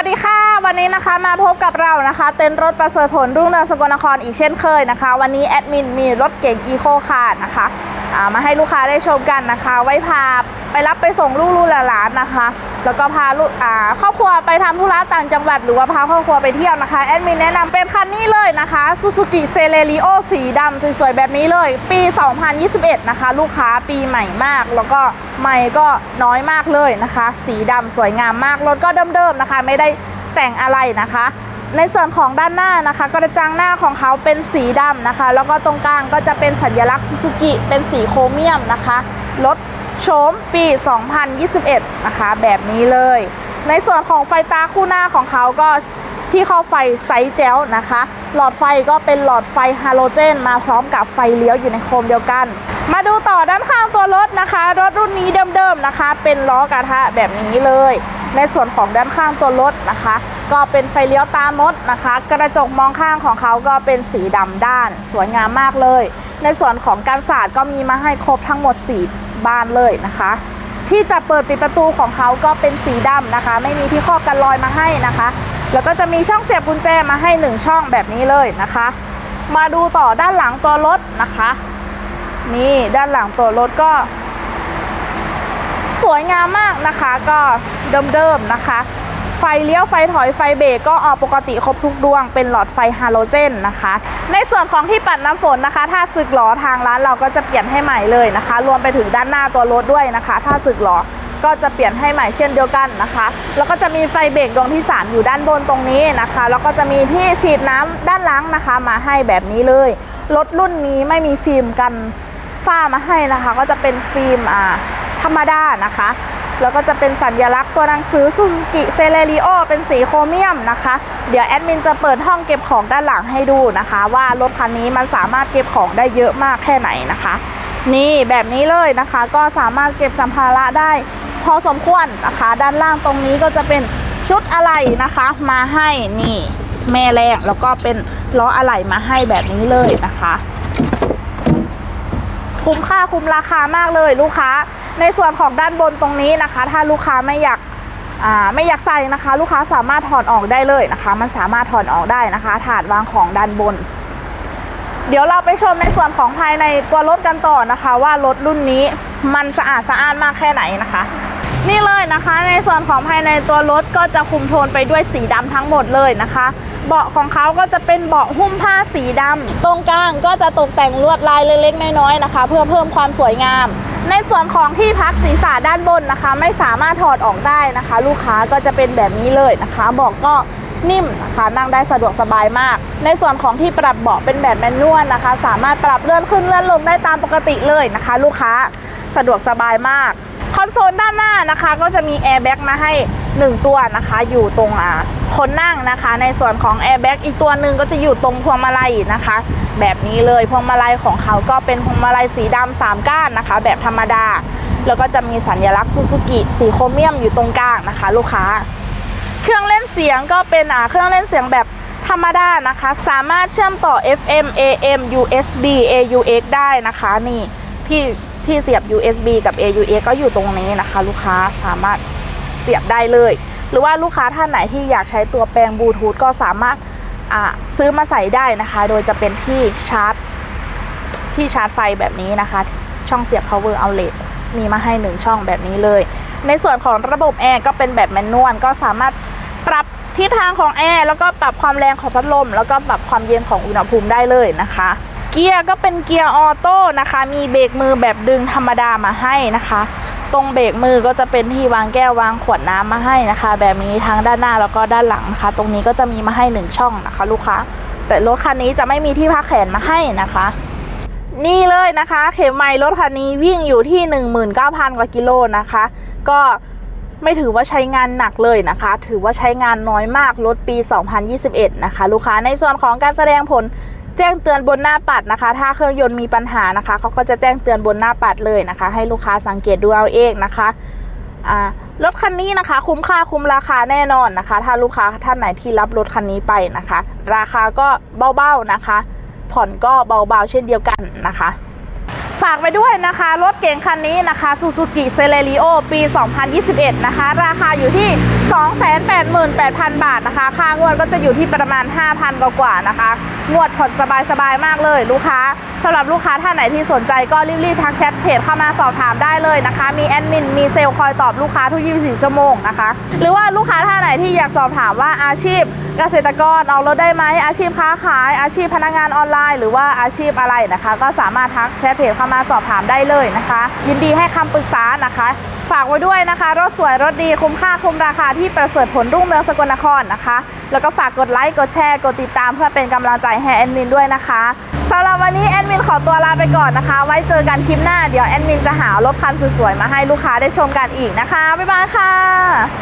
วัสดีค่ะ วันนี้นะคะมาพบกับเรานะคะ เต้นรถประเสริฐผลรุ่งเรืองสกลนครอีกเช่นเคยนะคะ วันนี้แอดมินมีรถเก๋งอีโคคาร์นะคะมาให้ลูกค้าได้ชมกันนะคะ ไว้พา ไปรับไปส่งลูกลูกหลานนะคะ แล้วก็พาลูกอ่าครอบครัวไปทำธุระต่างจังหวัดหรือว่าพาครอบครัวไปเที่ยวนะคะแอดมินแนะนำเป็นคันนี้เลยนะคะ Suzuki c e l e r i o สีดำสวยๆ แบบนี้เลย ปี 2021 นะคะ ลูกค้าปีใหม่มาก แล้วก็ใหม่ก็น้อยมากเลยนะคะ สีดำสวยงามมากรถก็เดิมๆนะคะ ไม่ได้แต่งอะไรนะคะในส่วนของด้านหน้านะคะ กระจังหน้าของเขาเป็นสีดำนะคะ แล้วก็ตรงกลางก็จะเป็นสัญลักษณ์ซูซูกิเป็นสีโครเมียมนะคะรถ โฉมปี 2021 นะคะ แบบนี้เลย ในส่วนของไฟตาคู่หน้าของเขาก็ที่เข้าไฟไซส์แจ๋วนะคะ หลอดไฟก็เป็นหลอดไฟฮาโลเจน มาพร้อมกับไฟเลี้ยวอยู่ในโคมเดียวกัน มาดูต่อด้านข้างตัวรถนะคะ รถรุ่นนี้เดิมๆนะคะ เป็นล้อกระทะแบบนี้เลย ในส่วนของด้านข้างตัวรถนะคะ ก็เป็นไฟเลี้ยวตามดนะคะ กระจกมองข้างของเขาก็เป็นสีดำด้าน สวยงามมากเลย ในส่วนของการสาดก็มีมาให้ครบทั้งหมด4 บ้านเลยนะคะ ที่จะเปิดปิดประตูของเขาก็เป็นสีดำนะคะ ไม่มีที่ครอบกันรอยมาให้นะคะ แล้วก็จะมีช่องเสียบกุญแจมาให้ 1 ช่องแบบนี้เลยนะคะ มาดูต่อด้านหลังตัวรถนะคะนี่ด้านหลังตัวรถก็ สวยงามมากนะคะ ก็เดิมๆนะคะ ไฟเลี้ยวไฟถอยไฟเบรกก็ออกปกติครบทุกดวง เป็นหลอดไฟฮาโลเจนนะคะ ในส่วนของที่ปัดน้ำฝนนะคะ ถ้าสึกหลอทางร้านเราก็จะเปลี่ยนให้ใหม่เลยนะคะ รวมไปถึงด้านหน้าตัวรถด้วยนะคะ ถ้าสึกหลอก็จะเปลี่ยนให้ใหม่เช่นเดียวกันนะคะ แล้วก็จะมีไฟเบรกดวงที่ 3 อยู่ด้านบนตรงนี้นะคะ แล้วก็จะมีที่ฉีดน้ำด้านหลังนะคะ มาให้แบบนี้เลย รถรุ่นนี้ไม่มีฟิล์มกันฝ้ามาให้นะคะ ก็จะเป็นฟิล์มอ่าธรรมดานะคะ แล้วก็จะเป็นสัญลักษณ์ตัวหนังสือ Suzuki c e l e r i o เป็นสีโครเมียมนะคะ เดี๋ยวแอดมินจะเปิดห้องเก็บของด้านหลังให้ดูนะคะ ว่ารถคันนี้มันสามารถเก็บของได้เยอะมากแค่ไหนนะคะ นี่แบบนี้เลยนะคะก็สามารถเก็บสัมภาระได้พอสมควรนะคะ ด้านล่างตรงนี้ก็จะเป็นชุดอะไหล่นะคะ มาให้นี่แม่แรงแล้วก็เป็นล้ออะไหล่มาให้แบบนี้เลยนะคะ คุ้มค่าคุ้มราคามากเลยลูกค้า ในส่วนของด้านบนตรงนี้นะคะ ถ้าลูกค้าไม่อยากไม่อยากใส่นะคะ ลูกค้าสามารถถอดออกได้เลยนะคะ มันสามารถถอดออกได้นะคะ ถาดวางของด้านบน เดี๋ยวเราไปชมในส่วนของภายในตัวรถกันต่อนะคะ ว่ารถรุ่นนี้มันสะอาดสะอ้านมากแค่ไหนนะคะ นี่เลยนะคะ ในส่วนของภายในตัวรถก็จะคุมโทนไปด้วยสีดำทั้งหมดเลยนะคะ เบาะของเขาก็จะเป็นเบาะหุ้มผ้าสีดำตรงกลางก็จะตกแต่งลวดลายเล็กๆน้อยๆนะคะ เพื่อเพิ่มความสวยงาม ในส่วนของที่พักศีรษะด้านบนนะคะ ไม่สามารถถอดออกได้นะคะ ลูกค้าก็จะเป็นแบบนี้เลยนะคะเบาะก็นิ่มนะคะนั่งได้สะดวกสบายมาก ในส่วนของที่ปรับเบาะเป็นแบบแมนนวลนะคะ สามารถปรับเลื่อนขึ้นเลื่อนลงได้ตามปกติเลยนะคะ ลูกค้าสะดวกสบายมากคอนโซลด้านหน้านะคะ ก็จะมีแอร์แบ็กมาให้ 1 ตัวนะคะ อยู่ตรงอ่า คนนั่งนะคะ ในส่วนของแอร์แบ็กอีกตัวหนึ่งก็จะอยู่ตรงพวงมาลัยนะคะ แบบนี้เลยพวงมาลัยของเขาก็เป็นพวงมาลัยสีดำสามก้านนะคะ แบบธรรมดา แล้วก็จะมีสัญลักษณ์ซูซูกิสีโครเมียมอยู่ตรงกลางนะคะ ลูกค้า เครื่องเล่นเสียงก็เป็นอ่าเครื่องเล่นเสียงแบบธรรมดานะคะ สามารถเชื่อมต่อ FM AM USB AUX ได้นะคะนี่ที่ที่เสียบ USB กับ AUX ก็อยู่ตรงนี้นะคะ ลูกค้าสามารถเสียบได้เลย หรือว่าลูกค้าท่านไหนที่อยากใช้ตัวแปลงบลูทูธก็สามารถซื้อมาใส่ได้นะคะ โดยจะเป็นที่ชาร์จ ที่ชาร์จไฟแบบนี้นะคะ ช่องเสียบ power outlet มีมาให้1ช่องแบบนี้เลย ในส่วนของระบบแอร์ก็เป็นแบบแมนนวลก็สามารถปรับทิศทางของแอร์แล้วก็ปรับความแรงของพัดลม แล้วก็ปรับความเย็นของอุณหภูมิได้เลยนะคะ เกียร์ก็เป็นเกียร์ออโต้นะคะ มีเบรกมือแบบดึงธรรมดามาให้นะคะ ตรงเบรกมือก็จะเป็นที่วางแก้ววางขวดน้ำมาให้นะคะ แบบนี้ทั้งด้านหน้าแล้วก็ด้านหลังนะคะ ตรงนี้ก็จะมีมาให้หนึ่งช่องนะคะ ลูกค้า แต่รถคันนี้จะไม่มีที่พักแขนมาให้นะคะนี่เลยนะคะ เข็มไมล์รถคันนี้วิ่งอยู่ที่ 19,000 กว่ากิโลนะคะ ก็ไม่ถือว่าใช้งานหนักเลยนะคะ ถือว่าใช้งานน้อยมากรถปี 2021 นะคะ ลูกค้าในส่วนของการแสดงผล แจ้งเตือนบนหน้าปัดนะคะ ถ้าเครื่องยนต์มีปัญหานะคะเขาก็จะแจ้งเตือนบนหน้าปัดเลยนะคะ ให้ลูกค้าสังเกตดูเอาเองนะคะอ่ารถคันนี้นะคะ คุ้มค่าคุ้มราคาแน่นอนนะคะ ถ้าลูกค้าท่านไหนที่รับรถคันนี้ไปนะคะ ราคาก็เบาๆนะคะ ผ่อนก็เบาๆเช่นเดียวกันนะคะ ฝากไปด้วยนะคะ รถเก๋งคันนี้นะคะ Suzuki c e l e r i o ปี 2021 นะคะ ราคาอยู่ที่ 288,000 บาทนะคะ ค่างวดก็จะอยู่ที่ประมาณ 5,000 กว่าๆนะคะ งวดผ่อนสบายๆมากเลยลูกค้าสำหรับลูกค้าท่านไหนที่สนใจก็รีบๆทักแชทเพจเข้ามาสอบถามได้เลยนะคะ มีแอดมินมีเซลล์คอยตอบลูกค้าทุก 24 ชั่วโมงนะคะ หรือว่าลูกค้าท่านไหนที่อยากสอบถามว่าอาชีพ เกษตรกรออกรถได้ไหมอาชีพค้าขาย อาชีพพนักงานออนไลน์ หรือว่าอาชีพอะไรนะคะ ก็สามารถทักแชทเพจเข้ามาสอบถามได้เลยนะคะ ยินดีให้คำปรึกษานะคะ ฝากไว้ด้วยนะคะ รถสวยรถดีคุ้มค่าคุ้มราคาที่ประเสริฐผลรุ่งเรืองสกลนครนะคะ แล้วก็ฝากกดไลค์กดแชร์กดติดตามเพื่อเป็นกำลังใจให้แอดมินด้วยนะคะสำหรับวันนี้แอดมินขอตัวลาไปก่อนนะคะ ไว้เจอกันคลิปหน้าเดี๋ยวแอดมินจะหารถคันสวยๆมาให้ลูกค้าได้ชมกันอีกนะคะบ๊ายบายค่ะ